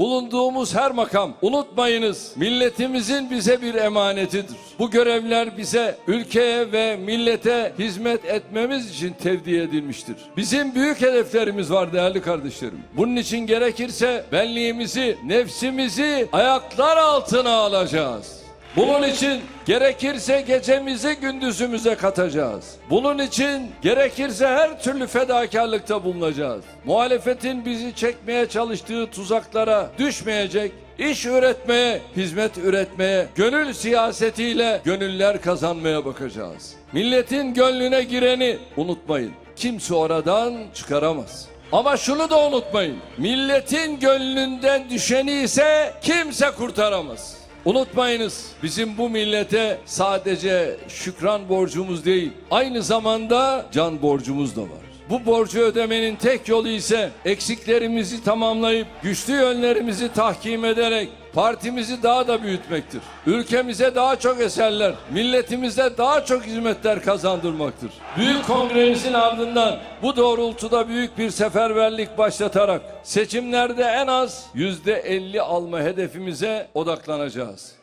Bulunduğumuz her makam unutmayınız milletimizin bize bir emanetidir. Bu görevler bize ülkeye ve millete hizmet etmemiz için tevdi edilmiştir. Bizim büyük hedeflerimiz var değerli kardeşlerim. Bunun için gerekirse benliğimizi, nefsimizi ayaklar altına alacağız. Bunun için gerekirse gecemizi gündüzümüze katacağız. Bunun için gerekirse her türlü fedakarlıkta bulunacağız. Muhalefetin bizi çekmeye çalıştığı tuzaklara düşmeyecek, iş üretmeye, hizmet üretmeye, gönül siyasetiyle gönüller kazanmaya bakacağız. Milletin gönlüne gireni unutmayın. Kimse oradan çıkaramaz. Ama şunu da unutmayın. Milletin gönlünden düşeni ise kimse kurtaramaz. Unutmayınız bizim bu millete sadece şükran borcumuz değil aynı zamanda can borcumuz da var. Bu borcu ödemenin tek yolu ise eksiklerimizi tamamlayıp güçlü yönlerimizi tahkim ederek partimizi daha da büyütmektir. Ülkemize daha çok eserler, milletimize daha çok hizmetler kazandırmaktır. Büyük kongremizin ardından bu doğrultuda büyük bir seferberlik başlatarak seçimlerde en az yüzde elli alma hedefimize odaklanacağız.